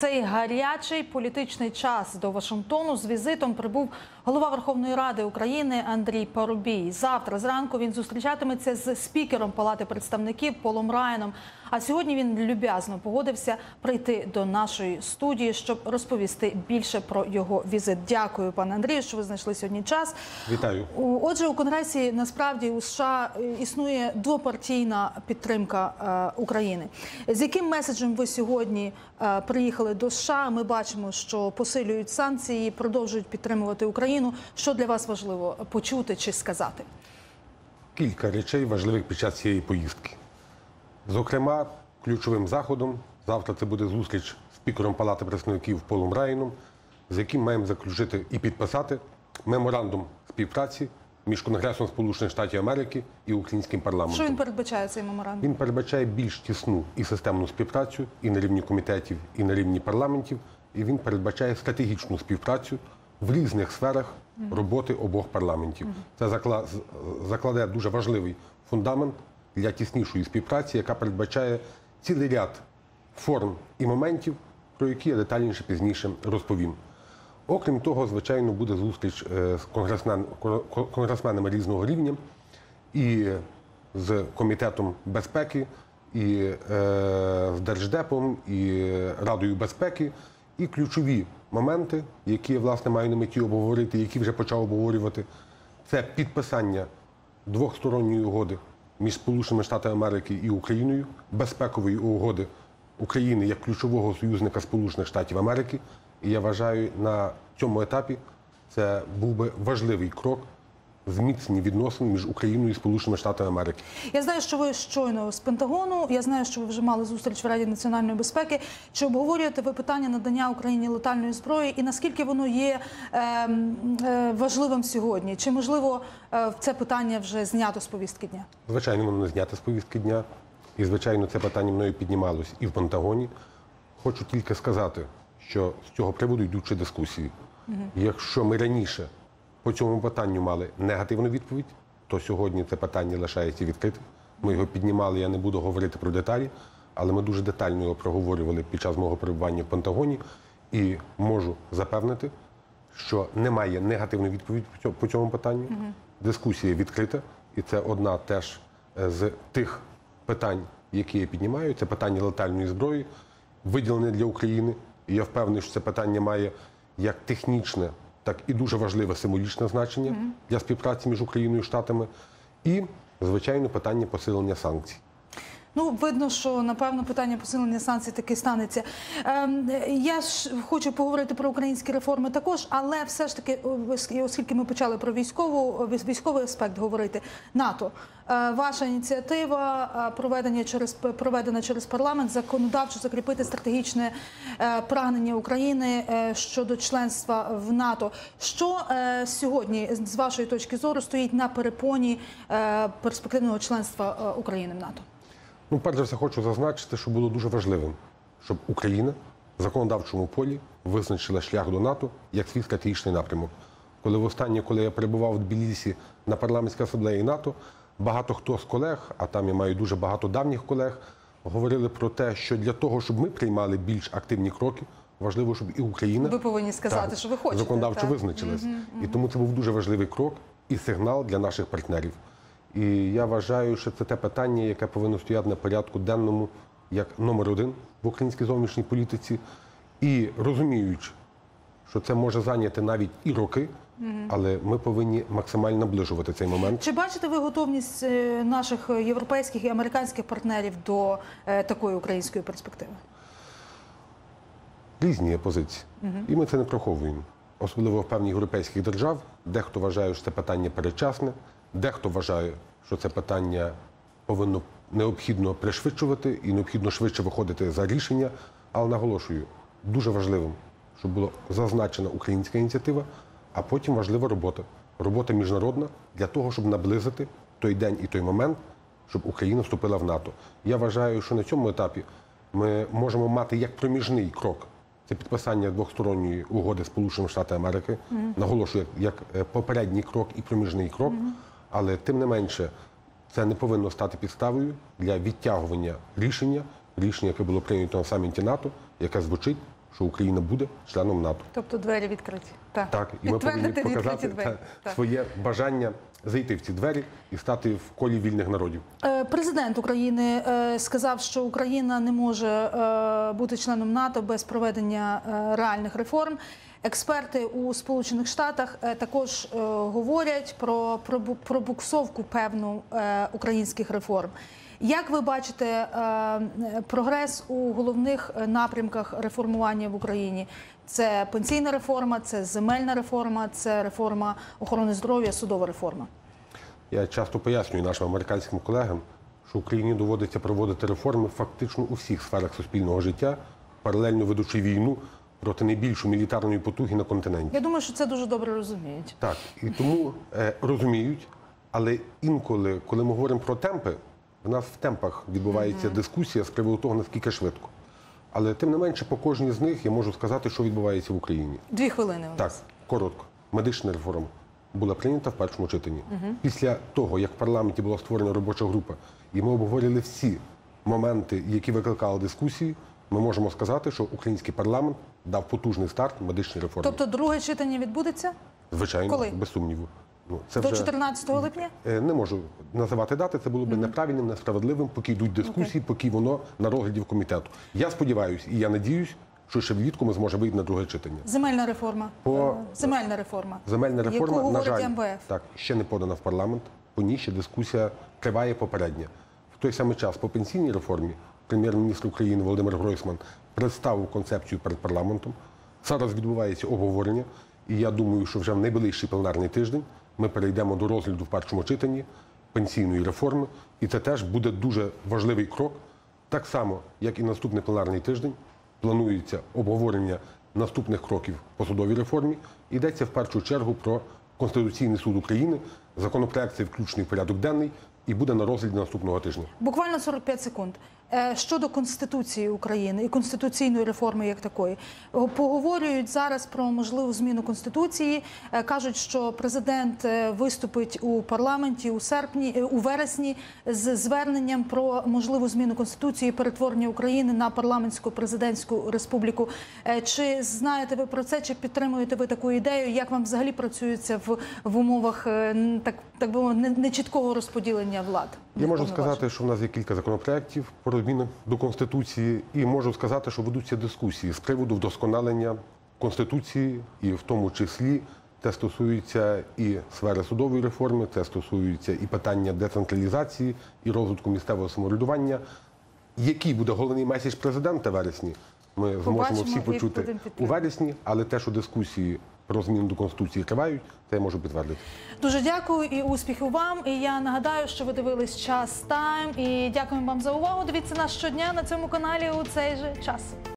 Цей гарячий політичний час до Вашингтону з візитом прибув голова Верховної Ради України Андрій Парубій. Завтра зранку він зустрічатиметься з спікером Палати представників Полом Райаном. А сьогодні він люб'язно погодився прийти до нашої студії, щоб розповісти більше про його візит. Дякую, пане Андрію, що ви знайшли сьогодні час. Вітаю. Отже, у Конгресі насправді у США існує двопартійна підтримка е, України. З яким меседжем ви сьогодні е, приїхали до США? Ми бачимо, що посилюють санкції, продовжують підтримувати Україну. Що для вас важливо почути чи сказати? Кілька речей важливих під час цієї поїздки. Зокрема, ключовим заходом завтра це буде зустріч з спікером Палати представників Полом Райаном, з яким маємо заключити і підписати меморандум співпраці між Конгресом Сполучених Штатів Америки і українським парламентом. Що він передбачає цей меморандум? Він передбачає більш тісну і системну співпрацю і на рівні комітетів, і на рівні парламентів. І він передбачає стратегічну співпрацю в різних сферах роботи обох парламентів. Це закла- з- закладає дуже важливий фундамент для тіснішої співпраці, яка передбачає цілий ряд форм і моментів, про які я детальніше пізніше розповім. Окрім того, звичайно, буде зустріч е, з конгресмен, ко- ко- конгресменами різного рівня і з комітетом безпеки, і е, з Держдепом, і Радою безпеки, і ключові моменти, які я, власне маю на меті обговорити, які вже почав обговорювати, це підписання двохсторонньої угоди між Сполученими Штатами Америки і Україною, безпекової угоди України як ключового союзника Сполучених Штатів Америки. І я вважаю, на цьому етапі це був би важливий крок зміцненні відносин між Україною і Сполученими Штатами Америки. Я знаю, що ви щойно з Пентагону. Я знаю, що ви вже мали зустріч в Раді національної безпеки. Чи обговорюєте ви питання надання Україні летальної зброї і наскільки воно є е, е, важливим сьогодні? Чи можливо е, це питання вже знято з повістки дня? Звичайно, воно не знято з повістки дня. І, звичайно, це питання мною піднімалось і в Пентагоні. Хочу тільки сказати, що з цього приводу йдучі дискусії. Якщо ми раніше по цьому питанню мали негативну відповідь, то сьогодні це питання лишається відкритим. Ми його піднімали, я не буду говорити про деталі, але ми дуже детально його проговорювали під час мого перебування в Пентагоні. І можу запевнити, що немає негативної відповіді по цьому- питанню. Дискусія відкрита, і це одна теж е, з тих питань, які я піднімаю. Це питання летальної зброї, виділене для України. І я впевнений, що це питання має як технічне, так і дуже важливе символічне значення для співпраці між Україною і Штатами. І, звичайно, питання посилення санкцій. Ну, видно, що напевно питання посилення санкцій таки станеться. Ем, я ж хочу поговорити про українські реформи також, але все ж таки, оскільки ми почали про військову військовий аспект говорити, НАТО. Е, Ваша ініціатива е, проведення через проведена через парламент законодавчо закріпити стратегічне е, прагнення України е, щодо членства в НАТО. Що е, сьогодні з вашої точки зору стоїть на перепоні е, перспективного членства е, України в НАТО? Ну, перш за все, хочу зазначити, що було дуже важливим, щоб Україна в законодавчому полі визначила шлях до НАТО як свій стратегічний напрямок. Коли востаннє, коли я перебував в Тбілісі на парламентській асамблеї НАТО, багато хто з колег, а там я маю дуже багато давніх колег, говорили про те, що для того, щоб ми приймали більш активні кроки, важливо, щоб і Україна Ви повинні сказати, що ви хочете, законодавчо так. визначилась. І тому це був дуже важливий крок і сигнал для наших партнерів. І я вважаю, що це те питання, яке повинно стояти на порядку денному як номер один в українській зовнішній політиці. І розуміючи, що це може зайняти навіть і роки, але ми повинні максимально наближувати цей момент. Чи бачите ви готовність е, наших європейських і американських партнерів до е, такої української перспективи? Різні є позиції. І ми це не приховуємо. Особливо в певних європейських держав. Дехто вважає, що це питання передчасне, дехто вважає, що це питання повинно необхідно пришвидшувати і необхідно швидше виходити за рішення. Але наголошую, дуже важливим, щоб була зазначена українська ініціатива, а потім важлива робота. Робота міжнародна для того, щоб наблизити той день і той момент, щоб Україна вступила в НАТО. Я вважаю, що на цьому етапі ми можемо мати як проміжний крок. Це підписання двосторонньої угоди Сполучених Штатів Америки. Наголошую, як, е, попередній крок і проміжний крок. Але тим не менше, це не повинно стати підставою для відтягування рішення, рішення, яке було прийнято на саміті НАТО, яке звучить що Україна буде членом НАТО. Тобто двері відкриті. Так, Так, і ми повинні показати двері. та, своє бажання зайти в ці двері і стати в колі вільних народів. Е, Президент України е, сказав, що Україна не може е, бути членом НАТО без проведення реальних реформ. Експерти у Сполучених Штатах е, також е, говорять про пробу- пробуксовку певну е, українських реформ. Як ви бачите прогрес у головних напрямках реформування в Україні? Це пенсійна реформа, це земельна реформа, це реформа охорони здоров'я, судова реформа. Я часто пояснюю нашим американським колегам, що Україні доводиться проводити реформи фактично у всіх сферах суспільного життя, паралельно ведучи війну проти найбільшої мілітарної потуги на континенті. Я думаю, що це дуже добре розуміють. Так, і тому е, розуміють, але інколи, коли ми говоримо про темпи, в нас в темпах відбувається дискусія з приводу того, наскільки швидко. Але тим не менше, по кожній з них я можу сказати, що відбувається в Україні. Дві хвилини у Так, нас. коротко. Медична реформа була прийнята в першому читанні. Після того, як в парламенті була створена робоча група, і ми обговорили всі моменти, які викликали дискусії, ми можемо сказати, що український парламент дав потужний старт медичній реформі. Тобто друге читання відбудеться Звичайно, коли? без сумніву. Ну, це до вже 14 липня? е, не можу називати дати. Це було б неправильним, несправедливим, поки йдуть дискусії, поки воно на розгляді в комітету. Я сподіваюся і я надіюсь, що ще влітку ми зможемо вийти на друге читання. Земельна реформа. По- Е, Земельна реформа. Земельна Яку реформа, на жаль, МВФ. так ще не подана в парламент. По ній ще дискусія триває попередня. В той самий час по пенсійній реформі прем'єр-міністр України Володимир Гройсман представив концепцію перед парламентом. Зараз відбувається обговорення, і я думаю, що вже в найближчий пленарний тиждень ми перейдемо до розгляду в першому читанні пенсійної реформи, і це теж буде дуже важливий крок. Так само, як і наступний пленарний тиждень, планується обговорення наступних кроків по судовій реформі. Йдеться в першу чергу про Конституційний суд України. Законопроект цей включений в порядок денний і буде на розгляді наступного тижня. Буквально 45 секунд. Е, Щодо Конституції України і конституційної реформи як такої, поговорюють зараз про можливу зміну Конституції. Е, Кажуть, що президент е, виступить у парламенті у серпні, е, у вересні з зверненням про можливу зміну Конституції перетворення України на парламентську президентську республіку. Е, Чи знаєте ви про це? Чи підтримуєте ви таку ідею? Як вам взагалі працюється в, в умовах е, так, так би нечіткого розподілення влад? Я можу сказати, що в нас є кілька законопроєктів про зміни до Конституції, і можу сказати, що ведуться дискусії з приводу вдосконалення Конституції, і в тому числі це стосується і сфери судової реформи, це стосується і питання децентралізації, і розвитку місцевого самоврядування. Який буде головний меседж президента вересні? Ми зможемо всі почути у вересні, але те, що дискусії про зміну до Конституції тривають, це я можу підтвердити. Дуже дякую і успіхів вам. І я нагадаю, що ви дивились час тайм. І дякуємо вам за увагу. Дивіться нас щодня на цьому каналі у цей же час.